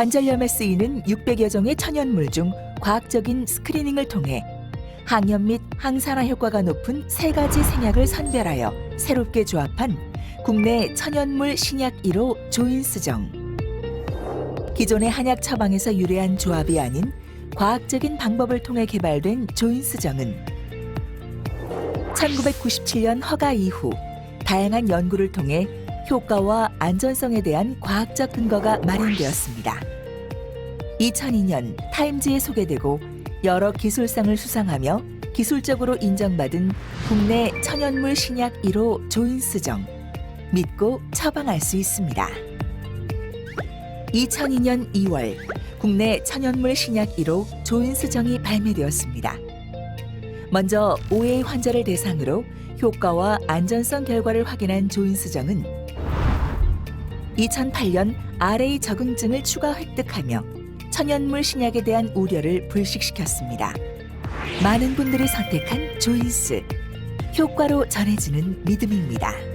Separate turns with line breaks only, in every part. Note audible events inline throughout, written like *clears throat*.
관절염에 쓰이는 600여 종의 천연물 중 과학적인 스크리닝을 통해 항염 및 항산화 효과가 높은 세 가지 생약을 선별하여 새롭게 조합한 국내 천연물 신약 1호 조인스정. 기존의 한약 처방에서 유래한 조합이 아닌 과학적인 방법을 통해 개발된 조인스정은 1997년 허가 이후 다양한 연구를 통해 효과와 안전성에 대한 과학적 근거가 마련되었습니다. 2002년 타임즈에 소개되고 여러 기술상을 수상하며 기술적으로 인정받은 국내 천연물 신약 1호 조인스정. 믿고 처방할 수 있습니다. 2002년 2월 국내 천연물 신약 1호 조인스정이 발매되었습니다. 먼저 5회 환자를 대상으로 효과와 안전성 결과를 확인한 조인스정은 2008년 RA 적응증을 추가 획득하며 천연물 신약에 대한 우려를 불식시켰습니다. 많은 분들이 선택한 조인스 효과로 전해지는 믿음입니다.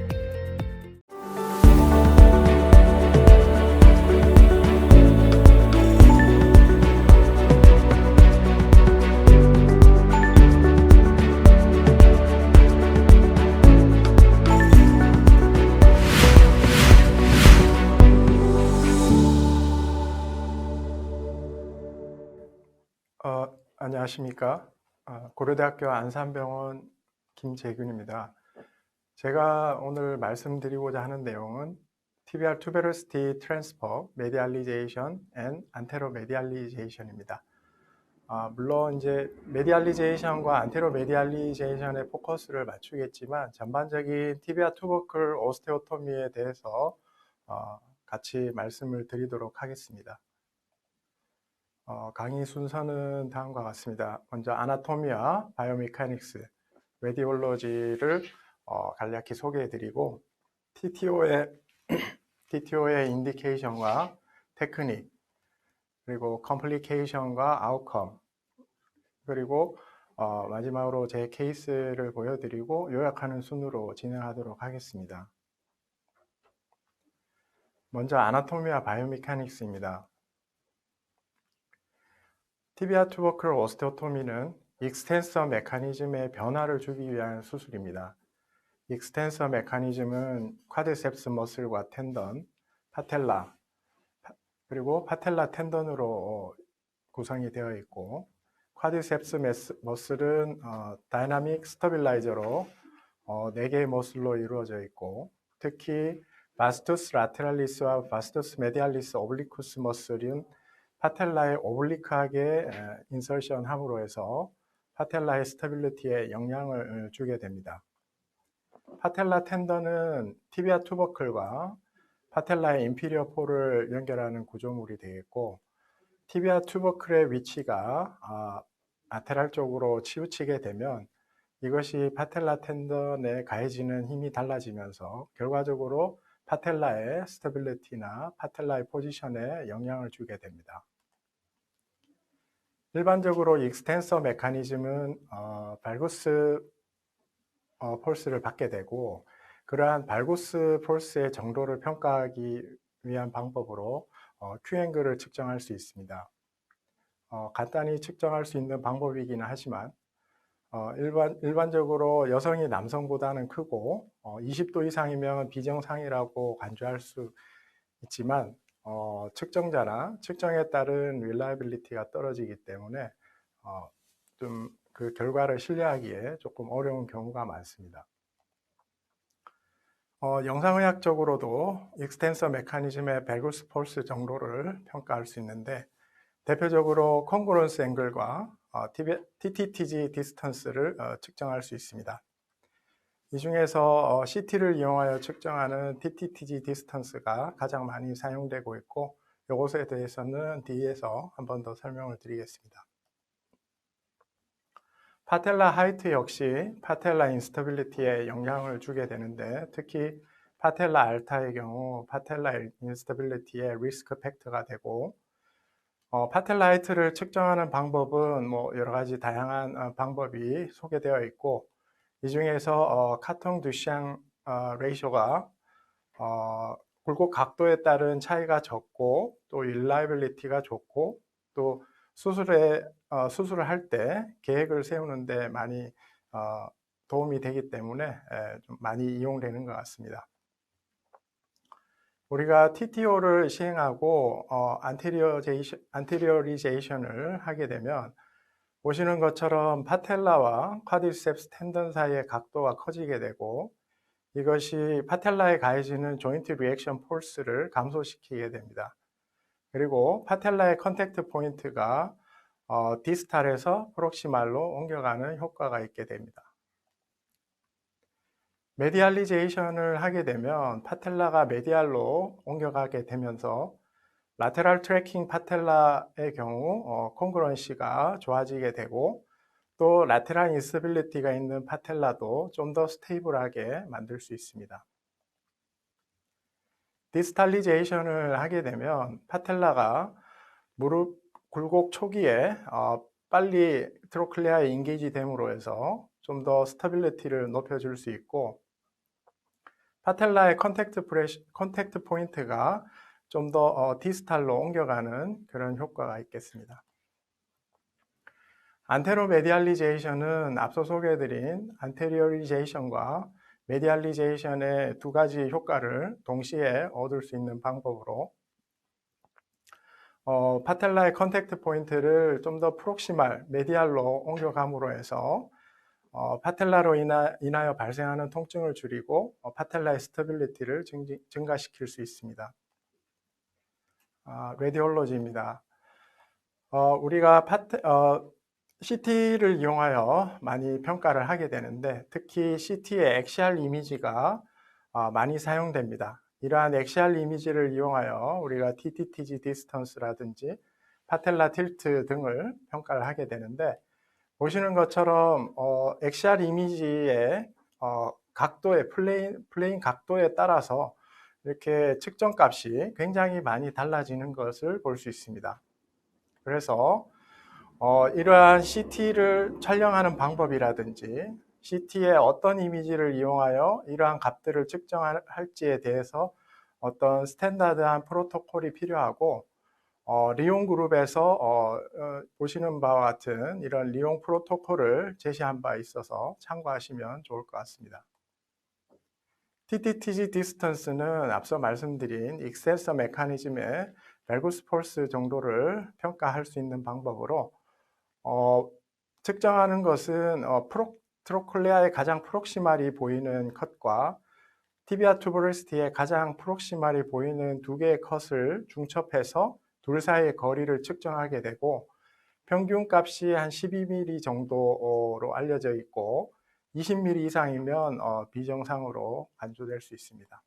안녕하십니까. 어, 고려대학교 안산병원 김재균입니다. 제가 오늘 말씀드리고자 하는 내용은 TBR tuberosity transfer, medialization and anteromedialization입니다. 아, 물론 이제 메디알리제이션과 안테로메디알리제이션의 포커스를 맞추겠지만 전반적인 TBR 투버클 오스테오토미에 대해서 어, 같이 말씀을 드리도록 하겠습니다. 어, 강의 순서는 다음과 같습니다. 먼저 아나토미와 바이오메카닉스, 레디올로지를 어, 간략히 소개해드리고 TTO의 TTO의 *clears throat* 인디케이션과 테크닉, 그리고 컴플리케이션과 아웃컴, 그리고 어, 마지막으로 제 케이스를 보여드리고 요약하는 순으로 진행하도록 하겠습니다. 먼저 아나토미와 바이오메카닉스입니다. 티비아 투버클 오스테오토미는 익스텐서 메커니즘의 변화를 주기 위한 수술입니다. 익스텐서 메커니즘은 쿼드셉스 머슬과 텐던, 파텔라, 그리고 파텔라 텐던으로 구성이 되어 있고 쿼드셉스 머슬은 어, 다이나믹 스터빌라이저로 어, 4개의 머슬로 이루어져 있고 특히 바스투스 라테랄리스와 바스투스 메디알리스 오블리쿠스 머슬은 파텔라에 오블리크하게 인설션 함으로 해서 파텔라의 스타빌리티에 영향을 주게 됩니다. 파텔라 텐더는 티비아 투버클과 파텔라의 인피리어 폴을 연결하는 구조물이 되겠고 티비아 투버클의 위치가 아테랄 쪽으로 치우치게 되면 이것이 파텔라 텐던에 가해지는 힘이 달라지면서 결과적으로 파텔라의 스테빌리티나 파텔라의 포지션에 영향을 주게 됩니다. 일반적으로 익스텐서 메커니즘은 어, 발구스 어, 폴스를 받게 되고 그러한 발구스 폴스의 정도를 평가하기 위한 방법으로 어, Q앵글을 측정할 수 있습니다. 어, 간단히 측정할 수 있는 방법이기는 하지만 어, 일반, 일반적으로 여성이 남성보다는 크고 20도 어, 이상이면 비정상이라고 간주할 수 있지만 어, 측정자나 측정에 따른 릴라이빌리티가 떨어지기 때문에 어, 좀 그 결과를 신뢰하기에 조금 어려운 경우가 많습니다. 어, 영상의학적으로도 익스텐서 메커니즘의 베구스 폴스 정도를 평가할 수 있는데 대표적으로 콩그런스 앵글과 어, TTTG 디스턴스를 어, 측정할 수 있습니다. 이 중에서 어, CT를 이용하여 측정하는 TTTG 디스턴스가 가장 많이 사용되고 있고 이것에 대해서는 뒤에서 한 번 더 설명을 드리겠습니다. 파텔라 하이트 역시 파텔라 인스터빌리티에 영향을 주게 되는데 특히 파텔라 알타의 경우 파텔라 인스터빌리티의 리스크 팩터가 되고 어, 파텔라 하이트를 측정하는 방법은 뭐 여러 가지 다양한 어, 방법이 소개되어 있고 이 중에서 어, 카통 두샹 어, 레이쇼가 어, 굴곡 각도에 따른 차이가 적고 또 일라이빌리티가 좋고 또 수술에 어, 수술을 할 때 계획을 세우는데 많이 어, 도움이 되기 때문에 에, 좀 많이 이용되는 것 같습니다. 우리가 TTO를 시행하고 어, 안테리어리제이션을 하게 되면 보시는 것처럼 파텔라와 쿼드리셉스 텐던 사이의 각도가 커지게 되고 이것이 파텔라에 가해지는 조인트 리액션 폴스를 감소시키게 됩니다. 그리고 파텔라의 컨택트 포인트가 어, 디스탈에서 프록시말로 옮겨가는 효과가 있게 됩니다. 메디알리제이션을 하게 되면 파텔라가 메디알로 옮겨가게 되면서 라테랄 트래킹 파텔라의 경우 어, 콩그런시가 좋아지게 되고 또 라테랄 인스빌리티가 있는 파텔라도 좀 더 스테이블하게 만들 수 있습니다. 디스탈리제이션을 하게 되면 파텔라가 무릎 굴곡 초기에 어, 빨리 트로클레아에 인게이지 됨으로 해서 좀 더 스타빌리티를 높여줄 수 있고 파텔라의 컨택트 프레시, 컨택트 포인트가 좀더 어, 디스탈로 옮겨가는 그런 효과가 있겠습니다. 안테로 메디알리제이션은 앞서 소개해드린 안테리어리제이션과 메디알리제이션의 두 가지 효과를 동시에 얻을 수 있는 방법으로 어, 파텔라의 컨택트 포인트를 좀 더 프록시말, 메디알로 옮겨감으로 해서 어, 파텔라로 인하, 인하여 발생하는 통증을 줄이고 어, 파텔라의 스테빌리티를 증, 증가시킬 수 있습니다. 아, 레디올로지입니다. 어, 우리가 파테, 어, CT를 이용하여 많이 평가를 하게 되는데 특히 CT의 엑시알 이미지가 어, 많이 사용됩니다. 이러한 엑시알 이미지를 이용하여 우리가 TTTG 디스턴스라든지 파텔라 틸트 등을 평가를 하게 되는데 보시는 것처럼 어, 엑시알 이미지의 어, 각도의 플레인, 플레인 각도에 따라서 이렇게 측정 값이 굉장히 많이 달라지는 것을 볼 수 있습니다. 그래서 어, 이러한 CT를 촬영하는 방법이라든지 CT의 어떤 이미지를 이용하여 이러한 값들을 측정할지에 대해서 어떤 스탠다드한 프로토콜이 필요하고 어, 리용 그룹에서 어, 어, 보시는 바와 같은 이런 리용 프로토콜을 제시한 바 있어서 참고하시면 좋을 것 같습니다. TTTG 디스턴스는 앞서 말씀드린 익센서 메커니즘의 벨구스 폴스 정도를 평가할 수 있는 방법으로 어, 측정하는 것은 어, 프로, 트로클레아의 가장 프록시말이 보이는 컷과 티비아 투브레스티의 가장 프록시말이 보이는 두 개의 컷을 중첩해서 둘 사이의 거리를 측정하게 되고 평균 값이 한 12mm 정도로 알려져 있고 20mm 이상이면 어, 비정상으로 간주될 수 있습니다.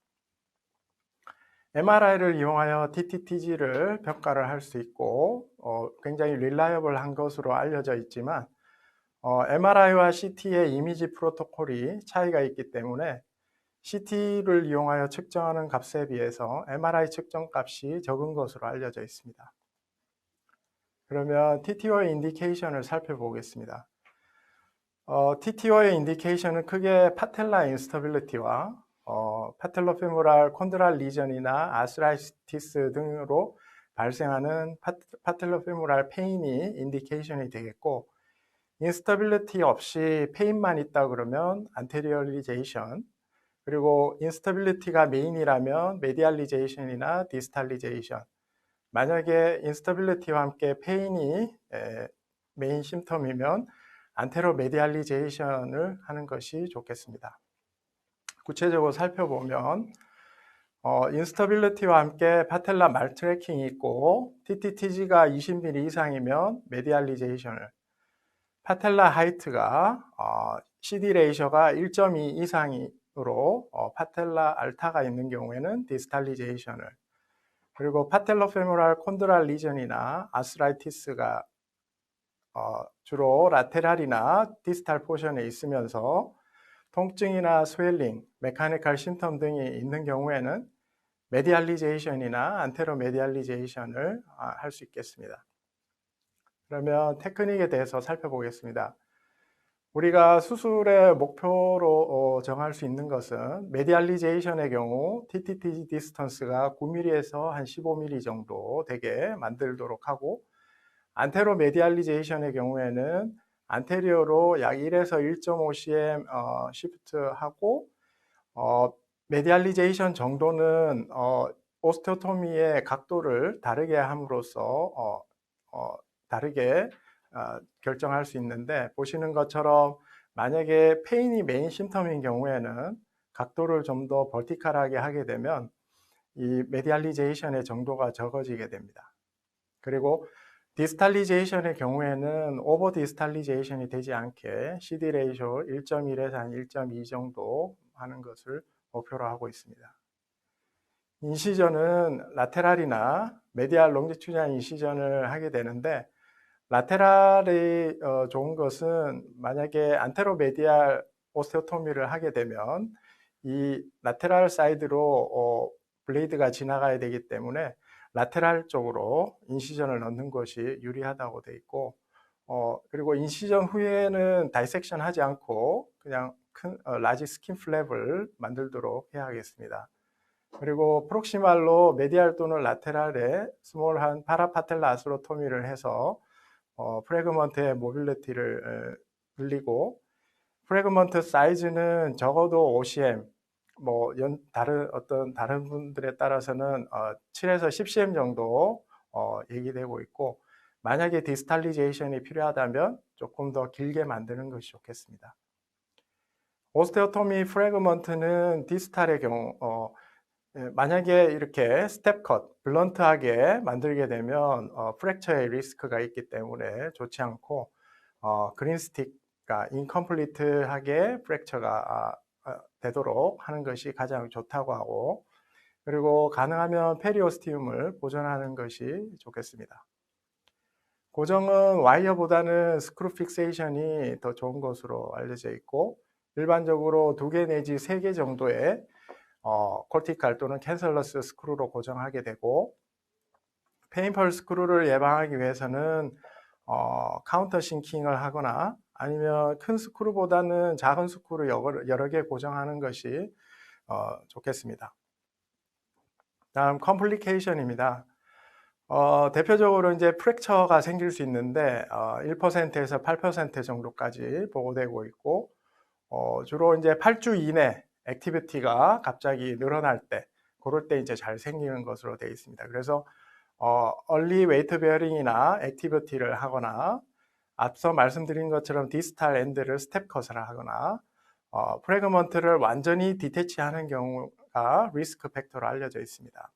MRI를 이용하여 TTTG를 평가를 할 수 있고 어, 굉장히 릴라이어블한 것으로 알려져 있지만 어, MRI와 CT의 이미지 프로토콜이 차이가 있기 때문에 CT를 이용하여 측정하는 값에 비해서 MRI 측정 값이 적은 것으로 알려져 있습니다. 그러면 TTO의 인디케이션을 살펴보겠습니다. 어, TTO의 인디케이션은 크게 파텔라 인스터빌리티와 어, 파텔로페모랄 콘드랄 리전이나 아스라이티스 등으로 발생하는 파텔로페모랄 페인이 인디케이션이 되겠고 인스터빌리티 없이 페인만 있다 그러면 안테리얼리제이션 그리고 인스터빌리티가 메인이라면 메디알리제이션이나 디스탈리제이션. 만약에 인스터빌리티와 함께 페인이 메인 심텀이면 안테로 메디알리제이션을 하는 것이 좋겠습니다. 구체적으로 살펴보면 어, 인스터빌리티와 함께 파텔라 말트래킹이 있고 TTTG가 20mm 이상이면 메디알리제이션을 파텔라 하이트가 어, CD 레이셔가 1.2 이상으로 어, 파텔라 알타가 있는 경우에는 디스탈리제이션을 그리고 파텔로페모랄 콘드랄 리전이나 아스라이티스가 어, 주로 라테랄이나 디스탈 포션에 있으면서 통증이나 스웰링, 메카니컬 심텀 등이 있는 경우에는 메디알리제이션이나 안테로 메디알리제이션을 아, 할수 있겠습니다. 그러면 테크닉에 대해서 살펴보겠습니다. 우리가 수술의 목표로 어, 정할 수 있는 것은 메디알리제이션의 경우 TTT 디스턴스가 9mm에서 한 15mm 정도 되게 만들도록 하고 안테로 메디알리제이션의 경우에는 안테리어로 약 1에서 1.5cm 어, 시프트하고 어, 메디알리제이션 정도는 어, 오스테오토미의 각도를 다르게 함으로써 어, 어, 다르게 어, 결정할 수 있는데 보시는 것처럼 만약에 페인이 메인 심텀인 경우에는 각도를 좀 더 버티컬하게 하게 되면 이 메디알리제이션의 정도가 적어지게 됩니다. 그리고 디스탈리제이션의 경우에는 오버 디스탈리제이션이 되지 않게 CD 레이쇼 1.1에서 한 1.2 정도 하는 것을 목표로 하고 있습니다. 인시전은 라테랄이나 메디알 롱지튜디널 인시전을 하게 되는데 라테랄이 어, 좋은 것은 만약에 안테로 메디알 오스테오토미를 하게 되면 이 라테랄 사이드로 어, 블레이드가 지나가야 되기 때문에 라테랄 쪽으로 인시전을 넣는 것이 유리하다고 돼 있고 어, 그리고 인시전 후에는 다이섹션 하지 않고 그냥 큰 어, 라지 스킨 플랩을 만들도록 해야 하겠습니다. 그리고 프록시말로 메디알 또는 라테랄에 스몰한 파라파텔라 아스로토미를 해서 어, 프레그먼트의 모빌리티를 에, 늘리고 프레그먼트 사이즈는 적어도 5cm 뭐 연, 다른 어떤 다른 분들에 따라서는 어, 7에서 10cm 정도 어, 얘기되고 있고 만약에 디스탈리제이션이 필요하다면 조금 더 길게 만드는 것이 좋겠습니다. 오스테오토미 프레그먼트는 디스탈의 경우 어, 예, 만약에 이렇게 스텝 컷, 블런트하게 만들게 되면 어, 프랙처의 리스크가 있기 때문에 좋지 않고 어, 그린스틱과 인컴플리트하게 프랙처가 아, 아, 되도록 하는 것이 가장 좋다고 하고 그리고 가능하면 페리오스티움을 보존하는 것이 좋겠습니다. 고정은 와이어보다는 스크루 픽세이션이 더 좋은 것으로 알려져 있고 일반적으로 두 개 내지 세 개 정도의 어, 코티칼 또는 캔슬러스 스크루로 고정하게 되고 페인펄 스크루를 예방하기 위해서는 어, 카운터 싱킹을 하거나 아니면 큰 스크루보다는 작은 스크루 여러, 개 고정하는 것이 어, 좋겠습니다. 다음 컴플리케이션입니다. 어, 대표적으로 이제 프랙처가 생길 수 있는데 어, 1%에서 8% 정도까지 보고되고 있고 어, 주로 이제 8주 이내 액티비티가 갑자기 늘어날 때 그럴 때 이제 잘 생기는 것으로 되어 있습니다. 그래서 어, 얼리 웨이트 베어링이나 액티비티를 하거나 앞서 말씀드린 것처럼 디스탈 엔드를 스텝 컷을 하거나 어, 프레그먼트를 완전히 디태치하는 경우가 리스크 팩터로 알려져 있습니다.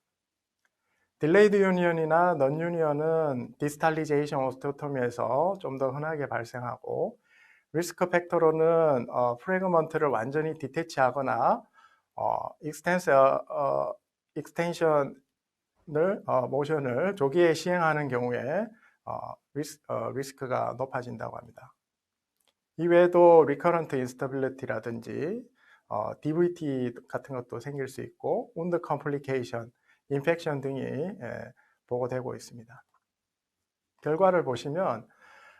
딜레이드 유니언이나 넌 유니언은 디스탈리제이션 오스테오토미에서 좀 더 흔하게 발생하고 리스크 팩터로는 어, 프레그먼트를 완전히 디태치하거나 어, 익스텐스 어, 익스텐션을 어, 모션을 조기에 시행하는 경우에 어, 리스, 어, 리스크가 높아진다고 합니다. 이외에도 리커런트 인스타빌리티라든지 어, DVT 같은 것도 생길 수 있고 운드 컴플리케이션, 인펙션 등이 예, 보고되고 있습니다. 결과를 보시면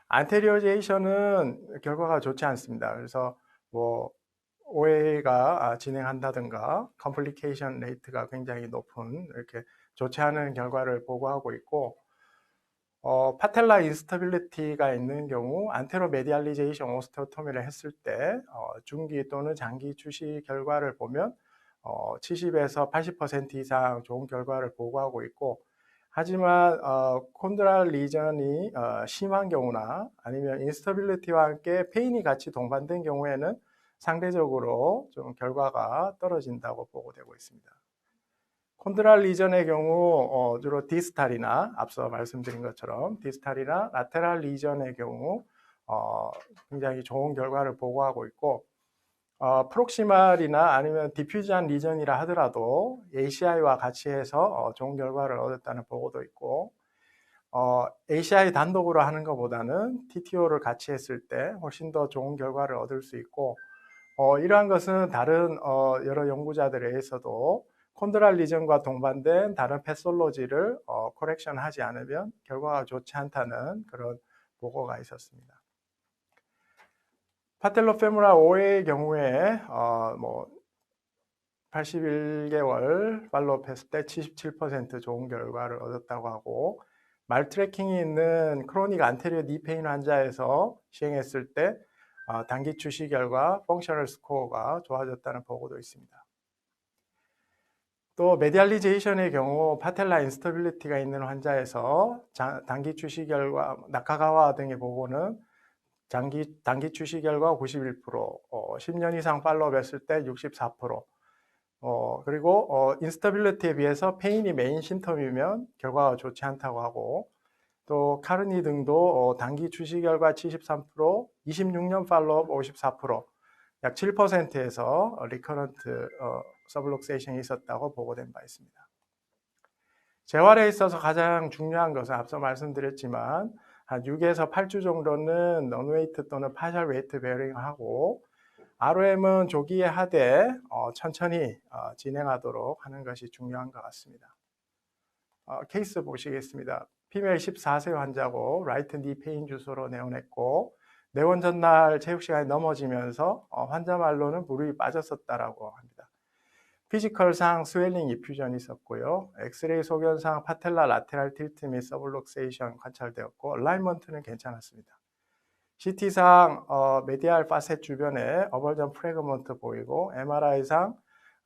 안테리어제이션은 결과가 좋지 않습니다. 그래서 뭐 OA가 진행한다든가 컴플리케이션 레이트가 굉장히 높은 이렇게 좋지 않은 결과를 보고하고 있고 어, 파텔라 인스타빌리티가 있는 경우 안테로 메디알리제이션 오스테오토미를 했을 때 어, 중기 또는 장기 주시 결과를 보면 어, 70에서 80% 이상 좋은 결과를 보고하고 있고 하지만 어, 콘드랄 리전이 어, 심한 경우나 아니면 인스터빌리티와 함께 페인이 같이 동반된 경우에는 상대적으로 좀 결과가 떨어진다고 보고되고 있습니다. 콘드랄 리전의 경우 어, 주로 디스탈이나 앞서 말씀드린 것처럼 디스탈이나 라테랄 리전의 경우 어, 굉장히 좋은 결과를 보고하고 있고 어, 프록시말이나 아니면 디퓨전 리전이라 하더라도 ACI와 같이 해서 어, 좋은 결과를 얻었다는 보고도 있고 어, ACI 단독으로 하는 것보다는 TTO를 같이 했을 때 훨씬 더 좋은 결과를 얻을 수 있고 어, 이러한 것은 다른 어, 여러 연구자들에 의해서도 콘드랄 리전과 동반된 다른 패솔로지를 어, 코렉션 하지 않으면 결과가 좋지 않다는 그런 보고가 있었습니다. 파텔로페모랄 OA의 경우에 어, 뭐 81개월 팔로업 했을 때 77% 좋은 결과를 얻었다고 하고 말 트래킹이 있는 크로닉 안테리어 니페인 환자에서 시행했을 때 어, 단기 추시 결과 펑셔널 스코어가 좋아졌다는 보고도 있습니다. 또 메디알리제이션의 경우 파텔라 인스터빌리티가 있는 환자에서 자- 단기 추시 결과 나카가와 등의 보고는 장기, 단기 추시 결과 91%, 어, 10년 이상 팔로업 했을 때 64%, 어, 그리고 어, 인스터빌리티에 비해서 페인이 메인 심텀이면 결과가 좋지 않다고 하고 또 카르니 등도 어, 단기 추시 결과 73%, 26년 팔로업 54%, 약 7%에서 리커런트 어, 서블록세이션이 있었다고 보고된 바 있습니다. 재활에 있어서 가장 중요한 것은 앞서 말씀드렸지만 한 6에서 8주 정도는 non-weight 또는 partial weight bearing 하고 ROM은 조기에 하되 어, 천천히 어, 진행하도록 하는 것이 중요한 것 같습니다. 어, 케이스 보시겠습니다. 피메일 14세 환자고 라이트 니 페인 주소로 내원했고 내원 전날 체육 시간이 넘어지면서 어, 환자 말로는 무릎이 빠졌었다라고 합니다. 피지컬상 스웰링 이퓨전이 있었고요. 엑스레이 소견상 파텔라 라테랄 틸트 및 서블록세이션 관찰되었고 얼라이먼트는 괜찮았습니다. CT상 어, 메디알 파셋 주변에 어벌전 프레그먼트 보이고 MRI상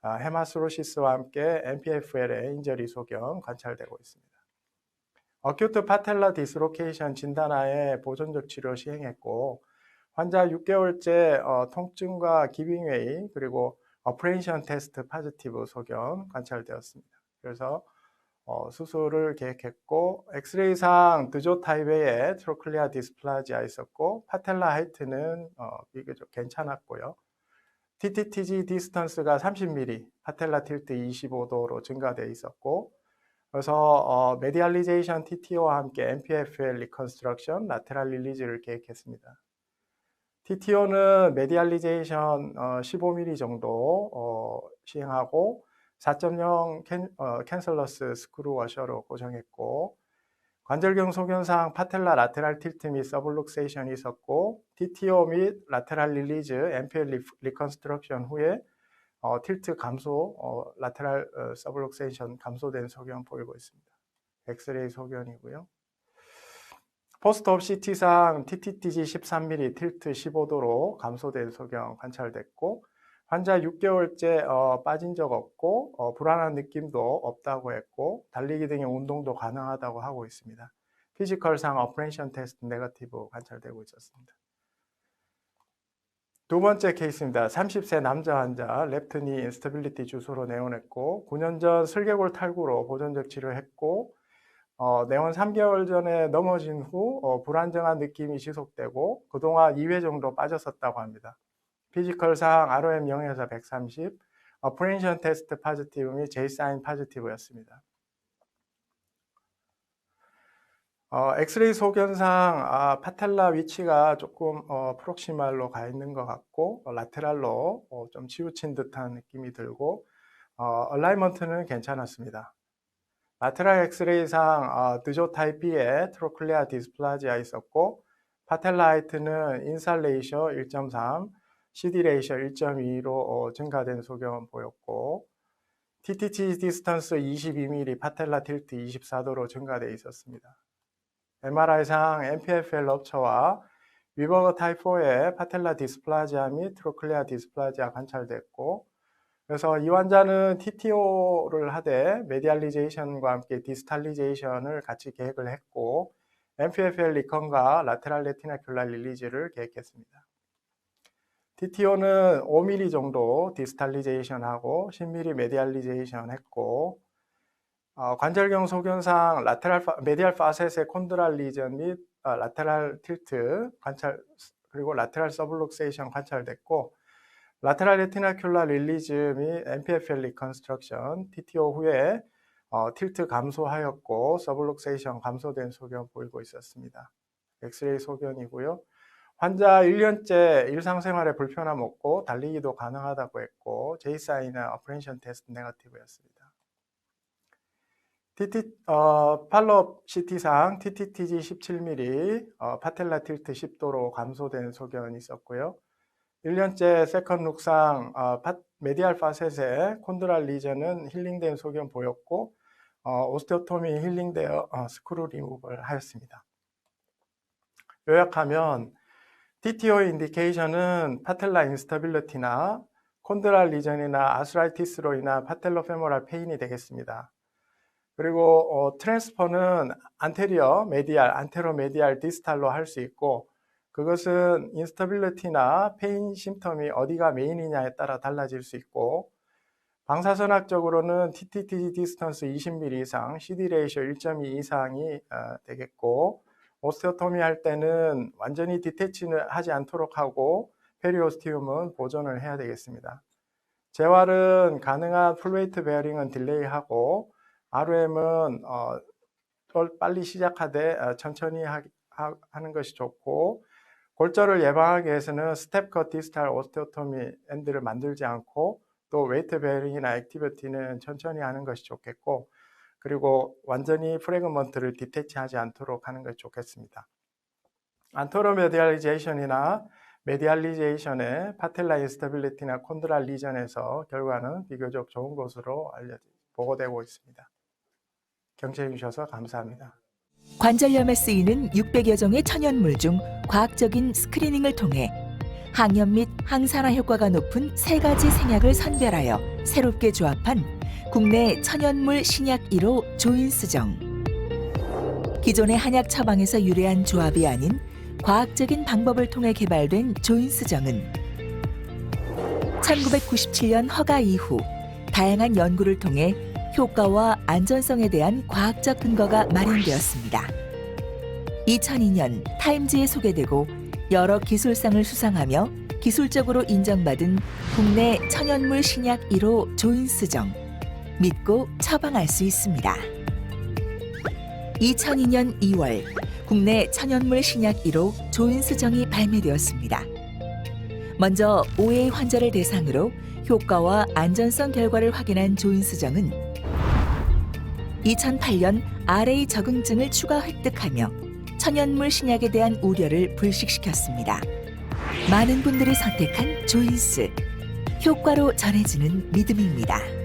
아, 헤마스로시스와 함께 MPFL의 인저리 소견 관찰되고 있습니다. 어큐트 파텔라 디스로케이션 진단하에 보존적 치료 시행했고 환자 6개월째 어, 통증과 기빙웨이 그리고 어프레이션 테스트 파지티브 소견 관찰되었습니다. 그래서 어, 수술을 계획했고 엑스레이상 드조 타입의 트로클리아 디스플라지아 있었고 파텔라 하이트는 어, 비교적 괜찮았고요. TTTG 디스턴스가 30mm, 파텔라 틸트 25도로 증가되어 있었고 그래서 어, 메디알리제이션 TTO와 함께 MPFL 리컨스트럭션, 라테랄 릴리즈를 계획했습니다. TTO는 메디알리제이션 어, 15mm 정도 어, 시행하고 4.0 캔, 어, 캔슬러스 스크루 워셔로 고정했고 관절경 소견상 파텔라 라테랄 틸트 및 서블룩세이션이 있었고 TTO 및 라테랄 릴리즈 MPL 리, 리컨스트럭션 후에 어, 틸트 감소, 어, 라테랄 어, 서블룩세이션 감소된 소견 보이고 있습니다. 엑스레이 소견이고요. 포스트업 CT상 TTTG 13mm 틸트 15도로 감소된 소견 관찰됐고 환자 6개월째 어, 빠진 적 없고 어, 불안한 느낌도 없다고 했고 달리기 등의 운동도 가능하다고 하고 있습니다. 피지컬상 어프레이션 테스트 네거티브 관찰되고 있었습니다. 두 번째 케이스입니다. 30세 남자 환자 랩트니 인스터빌리티 주소로 내원했고 9년 전 슬개골 탈구로 보존적 치료했고 어, 내원 3개월 전에 넘어진 후 어, 불안정한 느낌이 지속되고 그동안 2회 정도 빠졌었다고 합니다. 피지컬상 ROM 0에서 130, 어프레이션 테스트 파지티브 및 J사인 파지티브였습니다. 어, 엑스레이 소견상 아, 파텔라 위치가 조금 어, 프록시말로 가 있는 것 같고 어, 라테랄로 어, 좀 치우친 듯한 느낌이 들고 어, 얼라이먼트는 괜찮았습니다. 라테랄 엑스레이상 어, 드조 타입 B에 트로클리아 디스플라지아 있었고 파텔라 하이트는 인살 레이셔 1.3, CD 레이셔 1.2로 어, 증가된 소견 보였고 TTT 디스턴스 22mm, 파텔라 틸트 24도로 증가되어 있었습니다. MRI상 MPFL 럽처와 위버거 타입 4의 파텔라 디스플라지아 및 트로클리아 디스플라지아 관찰됐고 그래서 이 환자는 TTO를 하되 메디알리제이션과 함께 디스탈리제이션을 같이 계획을 했고 MPFL 리컨과 라테랄 레티나큘라 릴리즈를 계획했습니다. TTO는 5mm 정도 디스탈리제이션하고 10mm 메디알리제이션 했고 어, 관절경 소견상 라테랄 파, 메디알 파셋의 콘드랄 리전 및 어, 라테랄 틸트 관찰 그리고 라테랄 서블록세이션 관찰됐고 라테랄 레티나큘라 릴리즈 및 MPFL 리컨스트럭션 TTO 후에 어, 틸트 감소하였고 서블록세이션 감소된 소견 보이고 있었습니다. 엑스레이 소견이고요. 환자 1년째 일상생활에 불편함 없고 달리기도 가능하다고 했고 J사인은 어프레이션 테스트 네거티브였습니다. TT, 어, 팔로업 CT상 TTTG 17mm, 어, 파텔라 틸트 10도로 감소된 소견이 있었고요. 1년째 세컨 룩상 어, 파- 메디알 파셋의 콘드랄 리전은 힐링된 소견 보였고 어, 오스테오토미 힐링되어 어, 스크루 리무브를 하였습니다. 요약하면 TTO 인디케이션은 파텔라 인스타빌리티나 콘드랄 리전이나 아스라이티스로 인한 파텔로 페모랄 페인이 되겠습니다. 그리고 어, 트랜스퍼는 안테리어 메디알, 안테로 메디알 디스탈로 할 수 있고 그것은 인스타빌리티나 페인 심텀이 어디가 메인이냐에 따라 달라질 수 있고 방사선학적으로는 TTT 디스턴스 20mm 이상, CD 레이쇼 1.2 이상이 어, 되겠고 오스테오토미 할 때는 완전히 디테치는 하지 않도록 하고 페리오스티움은 보존을 해야 되겠습니다. 재활은 가능한 풀웨이트 베어링은 딜레이하고 ROM은 어, 또 빨리 시작하되 어, 천천히 하, 는 것이 좋고 골절을 예방하기 위해서는 스텝컷 디스탈 오스테오토미 엔드를 만들지 않고 또 웨이트 베어링이나 액티비티는 천천히 하는 것이 좋겠고 그리고 완전히 프레그먼트를 디테치하지 않도록 하는 것이 좋겠습니다. 안토로 메디알리제이션이나 메디알리제이션의 파텔라 인스타빌리티나 콘드랄 리전에서 결과는 비교적 좋은 것으로 알려 보고되고 있습니다. 경청해 주셔서 감사합니다.
관절염에 쓰이는 600여 종의 천연물 중 과학적인 스크리닝을 통해 항염 및 항산화 효과가 높은 세 가지 생약을 선별하여 새롭게 조합한 국내 천연물 신약 1호 조인스정. 기존의 한약 처방에서 유래한 조합이 아닌 과학적인 방법을 통해 개발된 조인스정은 1997년 허가 이후 다양한 연구를 통해 효과와 안전성에 대한 과학적 근거가 마련되었습니다. 2002년 타임즈에 소개되고 여러 기술상을 수상하며 기술적으로 인정받은 국내 천연물 신약 1호 조인스정. 믿고 처방할 수 있습니다. 2002년 2월 국내 천연물 신약 1호 조인스정이 발매되었습니다. 먼저 5회 환자를 대상으로 효과와 안전성 결과를 확인한 조인스정은 2008년 RA 적응증을 추가 획득하며 천연물 신약에 대한 우려를 불식시켰습니다. 많은 분들이 선택한 조인스 효과로 전해지는 믿음입니다.